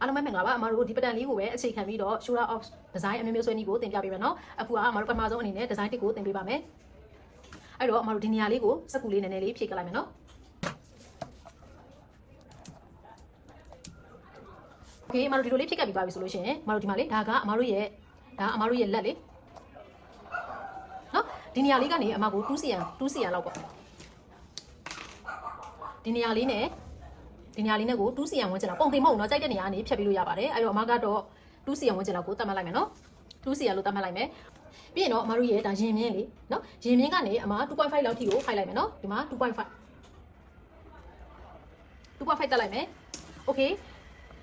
အားလုံးပဲမင်္ဂလာပါအမတို့ဒီပတန်လေးကိုပဲအခြေခံပြီးတော့ shoulder off design အမျိုးမျိုးဆွဲနည်းကိုသင်ပြပေးမယ်နော်အခုကအမတို့ပထမဆုံးအနေနဲ့ design တစ်ကိုသင်ပေးပါမယ်အဲ့တော့အမတို့ဒီနေရာလေးကိုစက်ကူလေးနည်းနည်းလေးဖြည့်ကလိုက်မယ်နော်โอเคအမတို့ဒီလိုလေးဖြည့်ကပ်ပြီးပါပြီဆိုလို့ရှိရင်အမတို့ဒီမှာလေဒါကအမတို့ရဲ့ဒါအမတို့ရဲ့လက်လေးနော်ဒီနေရာလေးကနေအမကို2 cm 2 cm လောက်ပေါ့ဒီနေရာလေးနဲ့ ဒီနေရာလေးနဲ့ကို2စီယံဝန်းကျင်လောက်ပုံတင်မဟုတ်တော့ကြိုက်တဲ့နေရာကနေဖြတ်ပြီးလို့ရပါတယ်အဲ့တော့အမကတော့2စီယံဝန်းကျင်လောက်ကိုတတ်မှတ်လိုက်မယ်နော်2စီယံလို့တတ်မှတ်လိုက်မယ်ပြီးရင်တော့အမတို့ရဲ့ဒါရင်မြင်းလေးနော်ရင်မြင်းကနေအမ2.5လောက်ထိကိုဖိုက်လိုက်မယ်နော်ဒီမှာ2.5 2.5တက်လိုက်မယ်โอเค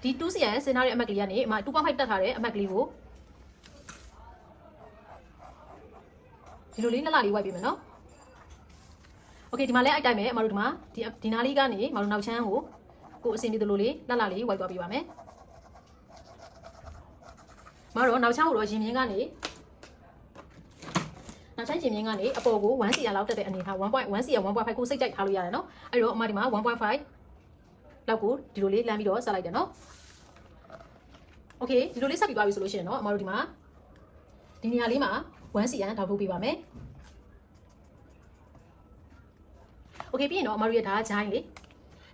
ဒီ2စီယံစင်ထားတဲ့အမက်ကလေးကနေအမ2.5တက်ထားတဲ့အမက်ကလေးကိုဒီလိုလေးနှစ်လလေးဝိုက်ပေးမယ်နော်โอเคဒီမှာလည်းအိုက်တိုင်းပဲအမတို့ဒီမှာဒီဒီနားလေးကနေအမတို့နောက်ချမ်းကို ကိုအစင်ပြေသလိုလေးလှလှလေးဝိုက်သွားပြပါမယ်မတော့နောက်ချောင်းကိုတော့ရင်မြင်းကနေနောက်ချမ်းရင်မြင်းကနေအပေါ်ကို1 cm လောက်တက်တဲ့အနေထား1.1 cm 1.5ကိုစိတ်ကြိုက်ထားလို့ရတယ်နော်အဲ့တော့အမဒီမှာ1.5လောက်ကိုဒီလိုလေးလမ်းပြီးတော့ဆက်လိုက်တယ်နော်โอเคဒီလိုလေးဆက်ပြီးသွားပြီဆိုလို့ရှိရင်တော့အမတို့ဒီမှာဒီနေရာလေးမှာ1 cm ထောက်ထုတ်ပေးပါမယ်โอเคပြီးရင်တော့အမတို့ရဲ့ဒါဂျိုင်းလေး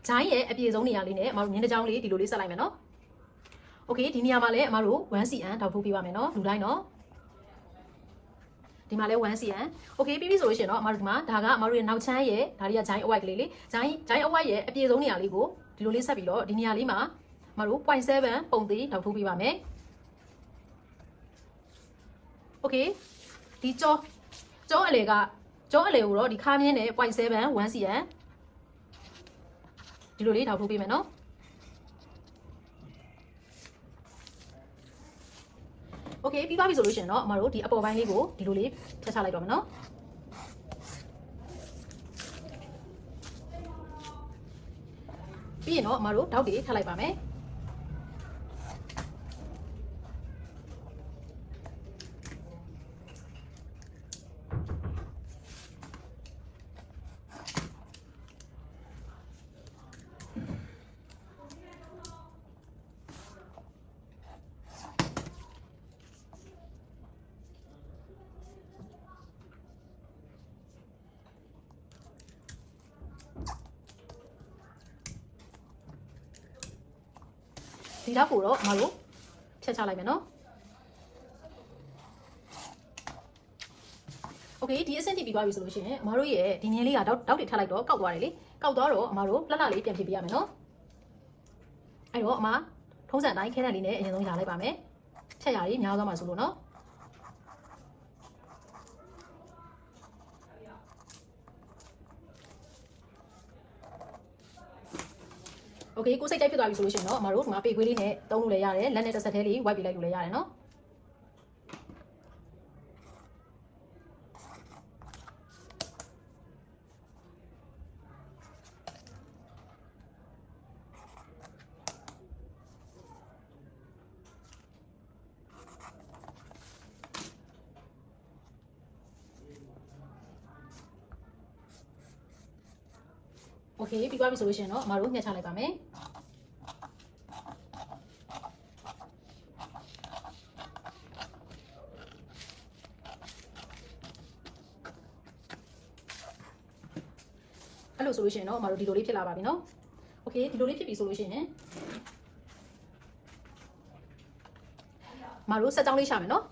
ဂျိုင်းရဲ့အပြည့်ဆုံးနေရာလေးနဲ့အမတို့မြင်းတစ်ချောင်းလေးဒီလိုလေးဆက်လိုက်မယ်နော်။ Okay ဒီနေရာမှာလည်းအမတို့ 1cm တောက်ထုတ်ပေးပါမယ်နော်။လူတိုင်းနော်။ဒီမှာလည်း 1cm Okay ပြီးပြီဆိုလို့ရှိရင်တော့အမတို့ဒီမှာဒါကအမတို့ရဲ့နောက်ချမ်းရဲ့ဒါလေးကဂျိုင်းအဝိုက်ကလေးလေးဂျိုင်းဂျိုင်းအဝိုက်ရဲ့အပြည့်ဆုံးနေရာလေးကိုဒီလိုလေးဆက်ပြီးတော့ဒီနေရာလေးမှာအမတို့0.7ပုံသေးတောက်ထုတ်ပေးပါမယ်။ Okay ဒီကြောကြောအလေကကြောအလေကိုတော့ဒီခါမြင်းနဲ့0.7 1cm ဒီလိုလေးထောက်ထိုးပေးမယ်နော်โอเคပြီးပါပြီဆိုလို့ရှိရင်တော့အမတို့ဒီအပေါ်ပိုင်းလေးကိုဒီလိုလေးဖြတ်ချလိုက်တော့မယ်နော်ပြီးရင်တော့အမတို့တောက်တွေထပ်လိုက်ပါမယ် ဒီတော့ကိုတော့အမတို့ဖြတ်ချလိုက်မယ်နော်โอเคဒီအဆင့်တိပြီးသွားပြီဆိုလို့ရှိရင်အမတို့ရဲ့ဒီနင်းလေးကတောက်တောက်တွေထပ်လိုက်တော့ကောက်သွားတယ်လေကောက်သွားတော့အမတို့လှလှလေးပြန်ဖြည့်ပေးရမယ်နော်အဲ့တော့အမထုံးစံအတိုင်းခဲတဲ့လေးနဲ့အရင်ဆုံးရာလိုက်ပါမယ်ဖြတ်ရာလေးများသွားမှာဆိုလို့နော် โอเคကိုစိတ်ကြိုက်ဖြစ်သွားပြီဆိုလို့ရှိရင်တော့အမတို့ဒီမှာပေခွေးလေးနဲ့တုံးလို့လည်းရတယ်လက်နဲ့တစ်ဆက်သေးလေးဝိုက်ပြလိုက်လို့လည်းရတယ်နော် โอเคပြီးသွားပြီဆိုလို့ရှိရင်တော့အမတို့ညှက်ချလိုက်ပါမယ်အဲ့လိုဆိုလို့ရှိရင်တော့အမတို့ဒီလိုလေးဖြစ်လာပါပြီเนาะโอเคဒီလိုလေးဖြစ်ပြီဆိုလို့ရှိရင်အမတို့ဆက်ကြောင်းလေးရှာမယ်เนาะ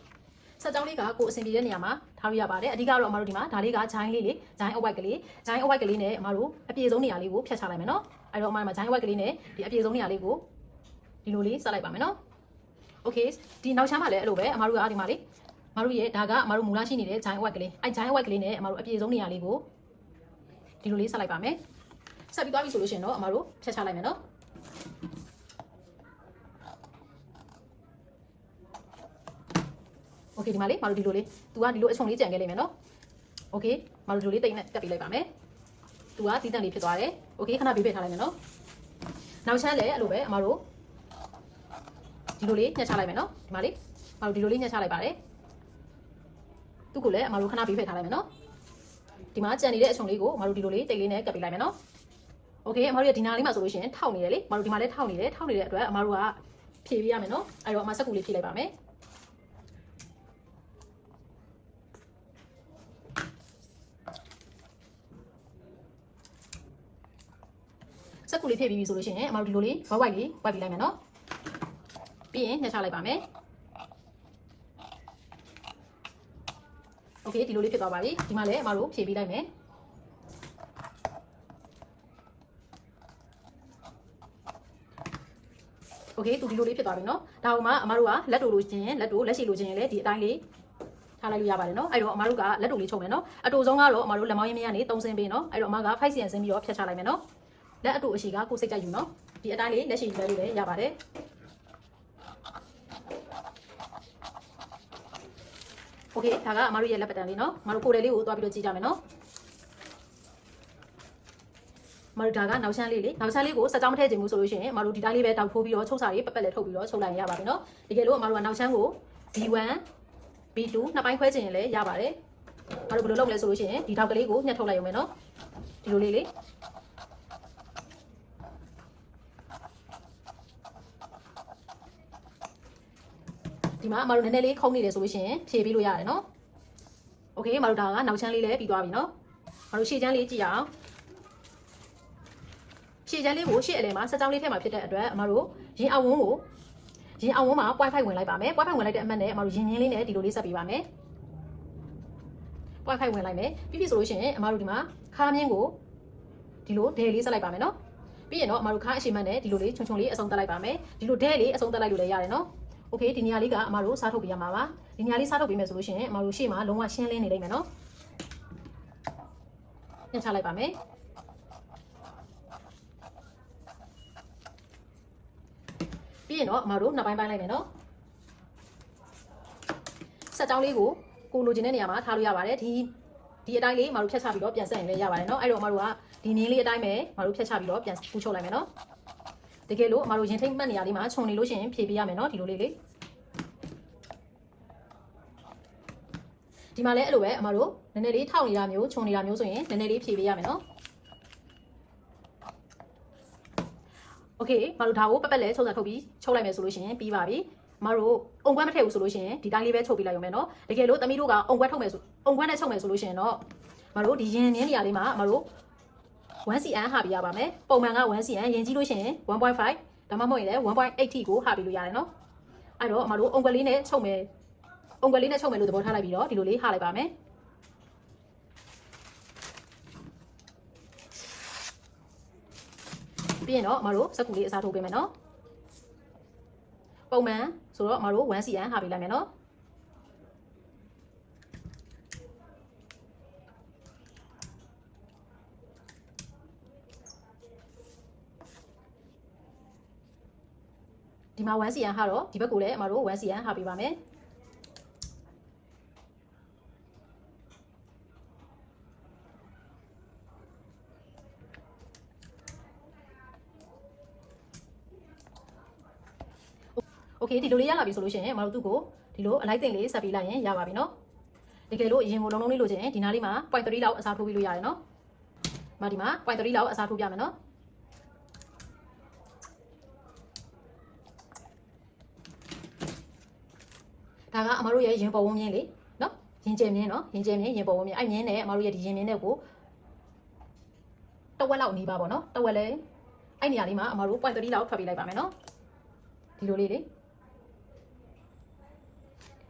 ဆက်ကြောင်းလေးကကိုယ်အဆင်ပြေတဲ့နေရာမှာထားလို့ရပါတယ်အဓိကတော့အမတို့ဒီမှာဒါလေးကဂျိုင်းလေးလေဂျိုင်းအဝိုက်ကလေးဂျိုင်းအဝိုက်ကလေးနဲ့အမတို့အပြည့်ဆုံးနေရာလေးကိုဖြတ်ချလိုက်မယ်เนาะအဲ့တော့အမတို့မှာဂျိုင်းအဝိုက်ကလေးနဲ့ဒီအပြည့်ဆုံးနေရာလေးကိုဒီလိုလေးဆက်လိုက်ပါမယ်เนาะโอเคဒီနောက်ချမ်းမှာလည်းအဲ့လိုပဲအမတို့ကဒီမှာလေအမတို့ရဲ့ဒါကအမတို့မူလရှိနေတဲ့ဂျိုင်းအဝိုက်ကလေးအဲ့ဂျိုင်းအဝိုက်ကလေးနဲ့အမတို့အပြည့်ဆုံးနေရာလေးကိုဒီလိုလေးဆက်လိုက်ပါမယ်ဆက်ပြီးသွားပြီဆိုလို့ရှိရင်တော့အမတို့ဖြတ်ချလိုက်မယ်เ โอเคဒီမှာလေမတို့ဒီလိုလေး तू ကဒီလိုအချုံလေးကြံခဲ့လိမ့်မယ်နော်โอเคမတို့ဒီလိုလေးတိတ်နဲ့တက်ပေးလိုက်ပါမယ် तू ကတီးတန့်လေးဖြစ်သွားတယ်โอเคခဏဘေးပေးထားလိုက်မယ်နော်နောက်ချမ်းလည်းအဲ့လိုပဲအမတို့ဒီလိုလေးညှက်ချလိုက်မယ်နော်ဒီမှာလေမတို့ဒီလိုလေးညှက်ချလိုက်ပါတယ်သူ့ကိုလည်းအမတို့ခဏဘေးဖယ်ထားလိုက်မယ်နော်ဒီမှာကြံနေတဲ့အချုံလေးကိုအမတို့ဒီလိုလေးတိတ်လေးနဲ့ကပ်ပေးလိုက်မယ်နော်โอเคအမတို့ရဲ့ဒီနာလေးမှာဆိုလို့ရှိရင်ထောက်နေတယ်လေအမတို့ဒီမှာလည်းထောက်နေတယ်ထောက်နေတဲ့အတွက်အမတို့က ဖြည့်ပေးရမယ်နော်အဲ့တော့အမစက်ကူလေးဖြည့်လိုက်ပါမယ် စက်ကူလေးဖြည့်ပြီးပြီဆိုလို့ရှိရင်အမတို့ဒီလိုလေးဝိုက်ဝိုက်လေးဝိုက်ပြီးလိုက်မယ်နော်ပြီးရင်ညှက်ချလိုက်ပါမယ်โอเคဒီလိုလေးဖြစ်သွားပါပြီဒီမှာလည်းအမတို့ဖြည့်ပြီးလိုက်မယ်โอเคသူဒီလိုလေးဖြစ်သွားပြီเนาะဒါကမှအမတို့ကလက်တို့လိုချင်ရင်လက်တို့လက်ရှိလိုချင်ရင်လည်းဒီအတိုင်းလေးထားလိုက်လို့ရပါတယ်เนาะအဲ့တော့အမတို့ကလက်တို့လေးချုပ်မယ်เนาะအတူဆုံးကတော့အမတို့လက်မောင်းရင်းမကနေ3ဆင်းပေးเนาะအဲ့တော့အမက5ဆင်းဆင်းပြီးတော့ဖြတ်ချလိုက်မယ်เนาะ လက်အတူအရှိကကိုစိတ်ကြိုက်ယူเนาะဒီအတိုင်းလေးလက်ရှိယူလဲလို့လည်းရပါတယ်โอเคဒါကအမတို့ရဲ့လက်ပတန်လေးเนาะအမတို့ကိုယ်တယ်လေးကိုသွားပြီးတော့ကြည့်ကြမယ်เนาะမတို့ဒါကနောက်ချမ်းလေးလေနောက်ချမ်းလေးကိုစက်ကြောင်းမထည့်ခြင်းဘူးဆိုလို့ရှိရင်မတို့ဒီတိုင်းလေးပဲတောက်ထိုးပြီးတော့ချုပ်စာလေးပက်ပက်လေးထုတ်ပြီးတော့ချုပ်လိုက်ရပါပြီเนาะတကယ်လို့မတို့ကနောက်ချမ်းကို B1 B2 နှစ်ပိုင်းခွဲခြင်းရင်လည်းရပါတယ်မတို့ဘယ်လိုလုပ်လဲဆိုလို့ရှိရင်ဒီထောက်ကလေးကိုညှက်ထုတ်လိုက်ရုံပဲเนาะဒီလိုလေးလေ ဒီမှာအမတို့နည်းနည်းလေးခုံးနေတယ်ဆိုလို့ရှိရင်ဖြည့်ပေးလို့ရတယ်เนาะโอเคမတို့ဒါကနောက်ချမ်းလေးလည်းပြီးသွားပြီเนาะမတို့ရှေ့ချမ်းလေးကြည့်ရအောင် ရှည်ချမ်းလေးကိုရှေ့အလဲမှာစက်ကြောင်းလေးထဲမှာဖြစ်တဲ့အတွက်အမတို့ရင်အောင်ဝန်းကိုရင်အောင်ဝန်းမှာ Wi-Fi ဝင်လိုက်ပါမယ် Wi-Fi ဝင်လိုက်တဲ့အမှတ်နဲ့အမတို့ရင်ရင်းလေးနဲ့ဒီလိုလေးဆက်ပေးပါမယ် Wi-Fi ဝင်လိုက်မယ်ပြီးပြီဆိုလို့ရှိရင်အမတို့ဒီမှာခါမြင်းကိုဒီလိုဒဲလေးဆက်လိုက်ပါမယ်နော်ပြီးရင်တော့အမတို့ခါအရှိမနဲ့ဒီလိုလေးခြုံခြုံလေးအစုံတက်လိုက်ပါမယ်ဒီလိုဒဲလေးအစုံတက်လိုက်လို့လည်းရတယ်နော် โอเคဒီနေရာလေးကအမတို့စားထုတ်ပေးရမှာပါဒီနေရာလေးစားထုတ်ပေးမယ်ဆိုလို့ရှိရင်အမတို့ရှေ့မှာလုံးဝရှင်းလင်းနေလိမ့်မယ်နော်ညှစ်ချလိုက်ပါမယ် ပြီးရင်တော့အမတို့နှစ်ပိုင်းပိုင်းလိုက်မယ်နော်ဆက်ကြောင်းလေးကိုကိုလိုချင်တဲ့နေရာမှာထားလို့ရပါတယ်ဒီဒီအတိုင်းလေးအမတို့ဖြတ်ချပြီးတော့ပြန်ဆက်ရင်လည်းရပါတယ်နော်အဲ့တော့အမတို့ကဒီနင်းလေးအတိုင်းပဲအမတို့ဖြတ်ချပြီးတော့ပြန်ပူချုပ်လိုက်မယ်နော် တကယ်လို့အမတို့ရင်ထိတ်မှတ်နေရာလေးမှာခြုံနေလို့ရှိရင်ဖြည့်ပေးရမယ်နော်ဒီလိုလေးလေးဒီမှာလည်းအဲ့လိုပဲအမတို့နည်းနည်းလေးထောက်နေတာမျိုးခြုံနေတာမျိုးဆိုရင်နည်းနည်းလေးဖြည့်ပေးရမယ်နော် โอเคမတို့ဒါကိုပက်ပက်လဲချုပ်စာထုတ်ပြီးချုပ်လိုက်မယ်ဆိုလို့ရှိရင်ပြီးပါပြီမတို့အုံကွက်မထည့်ဘူးဆိုလို့ရှိရင်ဒီတိုင်းလေးပဲချုပ်ပြီးလိုက်ရုံပဲเนาะတကယ်လို့သမီးတို့ကအုံကွက်ထုတ်မယ်ဆိုအုံကွက်နဲ့ချုပ်မယ်ဆိုလို့ရှိရင်တော့မတို့ဒီရင်နင်းနေရာလေးမှာမတို့ 1 cm ဟာပြီးရပါမယ်ပုံမှန်က1 cm ရင်ကြီးလို့ရှိရင်1.5ဒါမှမဟုတ်ရင်လည်း1.8ထိကိုဟာပြီးလို့ရတယ်နော်အဲ့တော့အမတို့အုံကလေးနဲ့ချုပ်မယ်အုံကလေးနဲ့ချုပ်မယ်လို့သဘောထားလိုက်ပြီးတော့ဒီလိုလေးဟာလိုက်ပါမယ်ပြီးရင်တော့အမတို့စက်ကူလေးအစားထိုးပေးမယ်နော်ပုံမှန်ဆိုတော့အမတို့1 cm ဟာပြီးလိုက်မယ်နော် ဒီမှာ 1cm ဟာတော့ဒီဘက်ကိုလည်းအမတို့ 1cm ဟာပေးပါမယ်โอเคဒီလိုလေးရလာပြီဆိုလို့ရှိရင်အမတို့သူ့ကိုဒီလိုအလိုက်တင်လေးဆက်ပေးလိုက်ရင်ရပါပြီနော်တကယ်လို့အရင်ကိုလုံးလုံးလေးလိုချင်ရင်ဒီနားလေးမှာ 0.3လောက်အစားထိုးပြီးလို့ရတယ်နော်မဒီမှာ0.3လောက်အစားထိုးပြမယ်နော် ဒါကအမတို့ရဲ့ရင်ပေါ်ဝန်းမြင်းလေနော်ရင်ကျယ်မြင်းနော်ရင်ကျယ်မြင်းရင်ပေါ်ဝန်းမြင်းအဲ့မြင်းနဲ့အမတို့ရဲ့ဒီရင်မြင်းနဲ့ကိုတဝက်လောက်နေပါပေါ့နော်တဝက်လဲအဲ့နေရာလေးမှာအမတို့0.3လောက်ထွက်ပေးလိုက်ပါမယ်နော်ဒီလိုလေးလေ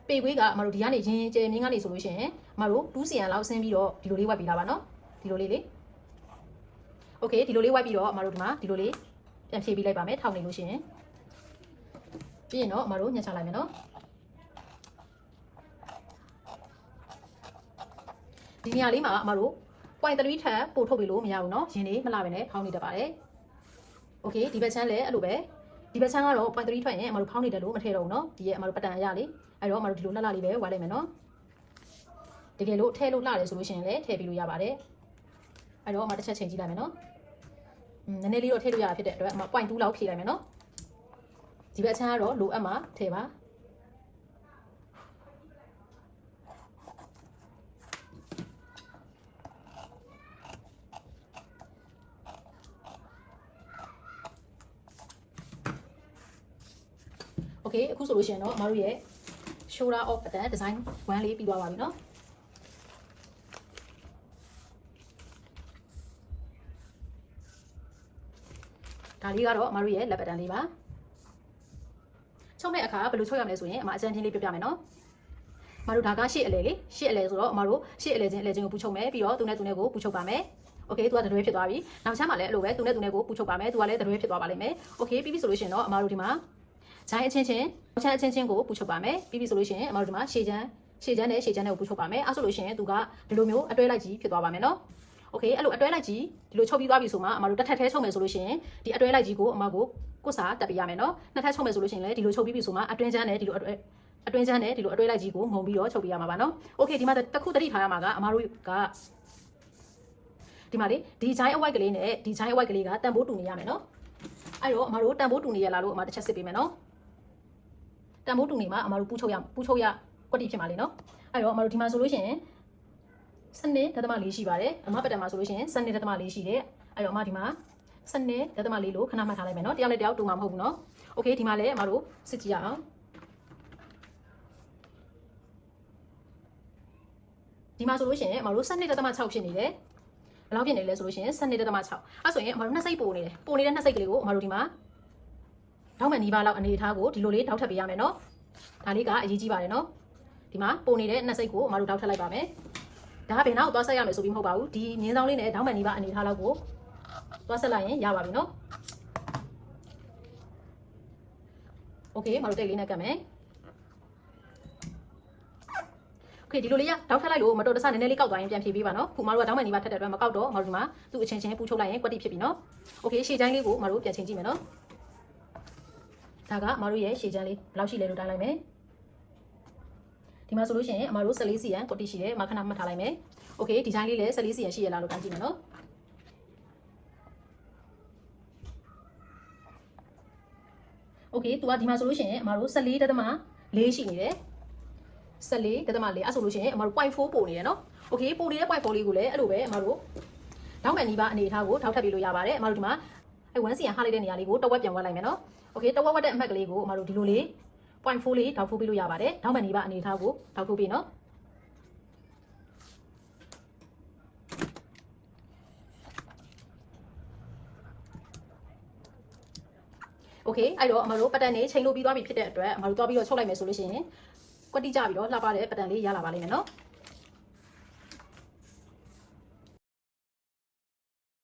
ပေခွေးကအမတို့ဒီကနေရင်ကျယ်မြင်းကနေဆိုလို့ရှိရင်အမတို့2စီယန်လောက်ဆင်းပြီးတော့ဒီလိုလေးဝိုက်ပြီးလာပါနော်ဒီလိုလေးလေโอเคဒီလိုလေးဝိုက်ပြီးတော့အမတို့ဒီမှာဒီလိုလေးပြန်ဖြည့်ပေးလိုက်ပါမယ်ထောင်နေလို့ရှိရင်ပြီးရင်တော့အမတို့ညှက်ချလိုက်မယ်နော် ဒီနေရာလေးမှာအမတို့ point 3ထပ်ပို့ထုတ်ပြီးလို့မရဘူးเนาะရင်းလေးမလာပဲနဲ့ဖောင်းနေတတ်ပါတယ်โอเคဒီဘက်ချမ်းလည်းအဲ့လိုပဲဒီဘက်ချမ်းကတော့ point 3ထွက်ရင်အမတို့ဖောင်းနေတယ်လို့မထည့်တော့ဘူးเนาะဒီရဲ့အမတို့ပတန်အရလေးအဲ့တော့အမတို့ဒီလိုလှလှလေးပဲဝါလိုက်မယ်နော်တကယ်လို့ထဲလို့လှတယ်ဆိုလို့ရှိရင်လည်းထည့်ပြီးလို့ရပါတယ်အဲ့တော့အမတစ်ချက်ချိန်ကြည့်လိုက်မယ်နော်อืมနည်းနည်းလေးတော့ထည့်လို့ရတာဖြစ်တဲ့အတွက်အမ point 2လောက်ဖြည့်လိုက်မယ်နော်ဒီဘက်ချမ်းကတော့လိုအပ်မှာထည့်ပါ အခုဆိုလို့ရှိရင်တော့အမတို့ရဲ့ shoulder off button design 1လေးပြီးသွားပါပြီเนาะဒါလေးကတော့အမတို့ရဲ့ lap button လေးပါချုပ်တဲ့အခါဘယ်လိုချုပ်ရမလဲဆိုရင်အမအကြမ်းချင်းလေးပြပြမယ်เนาะမတို့ဒါကရှေ့အလဲလေရှေ့အလဲဆိုတော့အမတို့ရှေ့အလဲချင်းအလဲချင်းကိုပူချုပ်မယ်ပြီးတော့သူနဲ့သူနဲ့ကိုပူချုပ်ပါမယ်โอเคသူကတရွဲဖြစ်သွားပြီနောက်ချမ်းမှာလည်းအဲ့လိုပဲသူနဲ့သူနဲ့ကိုပူချုပ်ပါမယ်သူကလည်းတရွဲဖြစ်သွားပါလိမ့်မယ်โอเคပြီးပြီဆိုလို့ရှိရင်တော့အမတို့ဒီမှာ ဂျိုင်းအချင်းချင်းချမ်းအချင်းချင်းကိုပူချုပ်ပါမယ်ပြီးပြီဆိုလို့ရှိရင်အမတို့ဒီမှာရှေ့ချမ်းရှေ့ချမ်းနဲ့ရှေ့ချမ်းနဲ့ကိုပူချုပ်ပါမယ်အဲဆိုလို့ရှိရင်သူကဒီလိုမျိုးအတွဲလိုက်ကြီးဖြစ်သွားပါမယ်နော်โอเคအဲ့လိုအတွဲလိုက်ကြီးဒီလိုချုပ်ပြီးသွားပြီဆိုမှအမတို့တစ်ထပ်ထဲချုပ်မယ်ဆိုလို့ရှိရင်ဒီအတွဲလိုက်ကြီးကိုအမကိုကိုစားတက်ပြရမယ်နော်နှစ်ထပ်ချုပ်မယ်ဆိုလို့ရှိရင်လည်းဒီလိုချုပ်ပြီးပြီဆိုမှအတွင်းချမ်းနဲ့ဒီလိုအတွဲအတွင်းချမ်းနဲ့ဒီလိုအတွဲလိုက်ကြီးကိုငုံပြီးတော့ချုပ်ပြရမှာပါနော်โอเคဒီမှာတစ်ခုတတိထားရမှာကအမတို့ကဒီမှာလေဒီဂျိုင်းအဝိုက်ကလေးနဲ့ဒီဂျိုင်းအဝိုက်ကလေးကတန်ဖိုးတူနေရမယ်နော်အဲ့တော့အမတို့တန်ဖိုးတူနေရလားလို့အမတစ်ချက်စစ်ပေးမယ်နော် တန်ဖိုးတူနေမှာအမတို့ပူချုပ်ရပူချုပ်ရကွက်တိဖြစ်မှာလေနော်အဲ့တော့အမတို့ဒီမှာဆိုလို့ရှိရင်စနစ်ဒသမလေးရှိပါတယ်အမပတ်တံမှာဆိုလို့ရှိရင်စနစ်ဒသမလေးရှိတယ်အဲ့တော့အမဒီမှာစနစ်ဒသမလေးလို့ခဏမှတ်ထားလိုက်မယ်နော်တယောက်နဲ့တယောက်တူမှာမဟုတ်ဘူးနော်โอเคဒီမှာလည်းအမတို့စစ်ကြည့်ရအောင်ဒီမှာဆိုလို့ရှိရင်အမတို့စနစ်ဒသမ6ဖြစ်နေတယ်ဘယ်လောက်ဖြစ်နေလဲဆိုလို့ရှိရင်စနစ်ဒသမ6အဲ့ဆိုရင်အမတို့နှစ်စိတ်ပို့နေတယ်ပို့နေတဲ့နှစ်စိတ်ကလေးကိုအမတို့ဒီမှာ တောင်းမှန်နီးပါးလောက်အနေထားကိုဒီလိုလေးတောက်ထပ်ပေးရမယ်နော်ဒါလေးကအရေးကြီးပါတယ်နော်ဒီမှာပို့နေတဲ့နှစ်စိတ်ကိုအမတို့တောက်ထပ်လိုက်ပါမယ်ဒါကဘယ်နောက်သွားဆက်ရမယ်ဆိုပြီးမဟုတ်ပါဘူးဒီမြင်းဆောင်လေးနဲ့တောင်းမှန်နီးပါးအနေထားလောက်ကိုသွားဆက်လိုက်ရင်ရပါပြီနော်โอเคမတို့တိတ်လေးနဲ့ကတ်မယ်โอเคဒီလိုလေးရတောက်ထပ်လိုက်လို့မတော်တဆနည်းနည်းလေးကောက်သွားရင်ပြန်ဖြေပေးပါနော်ခုမတို့ကတောင်းမှန်နီးပါးထက်တဲ့အတွက်မကောက်တော့မတို့ဒီမှာသူ့အချင်းချင်းပူချုပ်လိုက်ရင်ကွက်တိဖြစ်ပြီနော်โอเคရှေ့ချိုင်းလေးကိုမတို့ပြန်ချိန်ကြည့်မယ်နော် ဒါကမတို့ရဲ့ရှေ့ချိုင်းလေးဘယ်လောက်ရှိလဲလို့တိုင်းလိုက်မယ်ဒီမှာဆိုလို့ရှိရင်အမတို့14စီရန်ကွက်တိရှိတယ်မခဏမှတ်ထားလိုက်မယ်โอเคဒီချိုင်းလေးလည်း14စီရန်ရှိရလားလို့တိုင်းကြည့်မယ်နော်โอเคသူကဒီမှာဆိုလို့ရှိရင်အမတို့14တသမ4ရှိနေတယ်14တသမ4အဲ့ဆိုလို့ရှိရင်အမတို့0.4ပို့နေတယ်နော်โอเคပို့နေတဲ့0.4လေးကိုလည်းအဲ့လိုပဲအမတို့တောင်းမှန်နီးပါအနေထားကိုထောက်ထပ်ပေးလို့ရပါတယ်အမတို့ဒီမှာအဲ1စီရန်ဟားလိုက်တဲ့နေရာလေးကိုတဝက်ပြန်ဝတ်လိုက်မယ်နော် โอเคတဝက်ဝတ်တဲ့အမှတ်ကလေးကိုအမတို့ဒီလိုလေး0.4လေးထောက်ထိုးပေးလို့ရပါတယ်တောင်းမှန်နီးပါအနေထားကိုထောက်ထိုးပေးနော်โอเคအဲ့တော့အမတို့ပတ်တန်နေချိန်လို့ပြီးသွားပြီဖြစ်တဲ့အတွက်အမတို့သွားပြီးတော့ချုပ်လိုက်မယ်ဆိုလို့ရှိရင်ကွက်တိကြပြီးတော့လှပတဲ့ပတ်တန်လေးရလာပါလိမ့်မယ်နော်